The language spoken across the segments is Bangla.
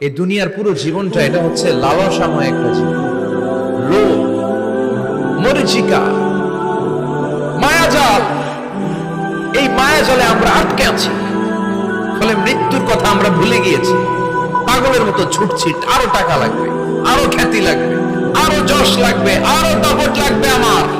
এই দুনিয়ার পুরো জীবনটা এটা হচ্ছে লালসাময় একটা জীবন। লোভ মরিচিকা, মায়াজাল। এই মায়াজালে আমরা আটকে আছি। ফলে মৃত্যুর কথা আমরা ভুলে গিয়েছি। পাগলের মতো ছুটছি, আরও টাকা লাগবে, আরও খ্যাতি লাগবে, আরও যশ লাগবে, আরও দাপট লাগবে আমার।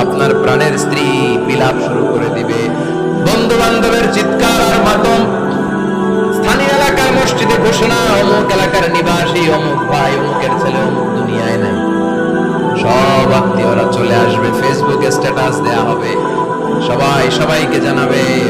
আপনার প্রাণের স্ত্রী বিলাপ শুরু করে দিবে। বন্ধু বান্ধবের চিৎকার আর মাতম। স্থানীয় এলাকার মসজিদে ঘোষণা, অমুক এলাকার নিবাসী, অমুক ভাই, অমুকের ছেলে, অমুক দুনিয়ায় নাই। সব আত্মীয়রা চলে আসবে। ফেসবুকে স্ট্যাটাস দেয়া হবে। সবাই সবাইকে জানাবে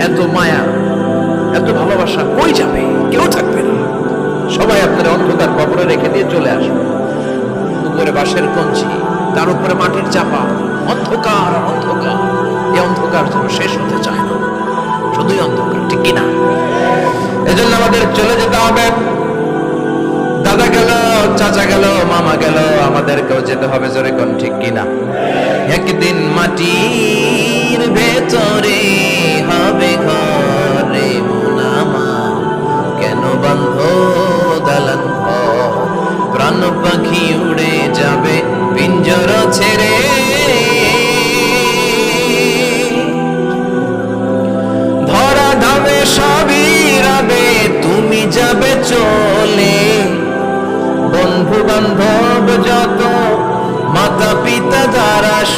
এত মায়া, এত ভালোবাসা কই যাবে? কেউ থাকবে না। সবাই আপনার অন্ধকার কবরে রেখে দিয়ে চলে আসবে। উপরে বাঁশের কঞ্চি তার উপরে মাটির চাপা। অন্ধকার অন্ধকার। এই অন্ধকার যেন শেষ হতে চায় না। শুধুই অন্ধকার, ঠিক কিনা? এজন্য আমাদের চলে যেতে হবে। দাদা গেল, চাচা গেল, মামা গেল, আমাদেরকেও যেতে হবে জোরে কোন ঠিক কিনা? একদিন মাটির ভেতরে হবে ঘরে মোনামা কেন বন্ধ দালান প্রাণ পাখি উড়ে যাবে, পিঞ্জর ছেড়ে। ধরা ধামে সবই রবে, তুমি যাবে চলে। বন্ধু বান্ধব যত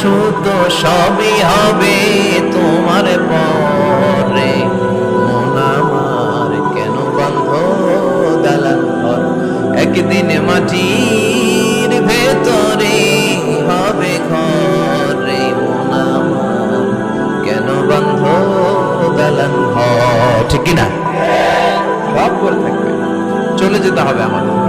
সুত সবই হবে তোমার পরে। মন আমার কেন বান্ধ দালান ঘর? একদিন মাটির ভেতরে হবে ঘরে। মন আমার কেন বান্ধ দালান ঘর? ঠিক কিনা? সব করে থাকবে। চলে যেতে হবে আমাদেরকে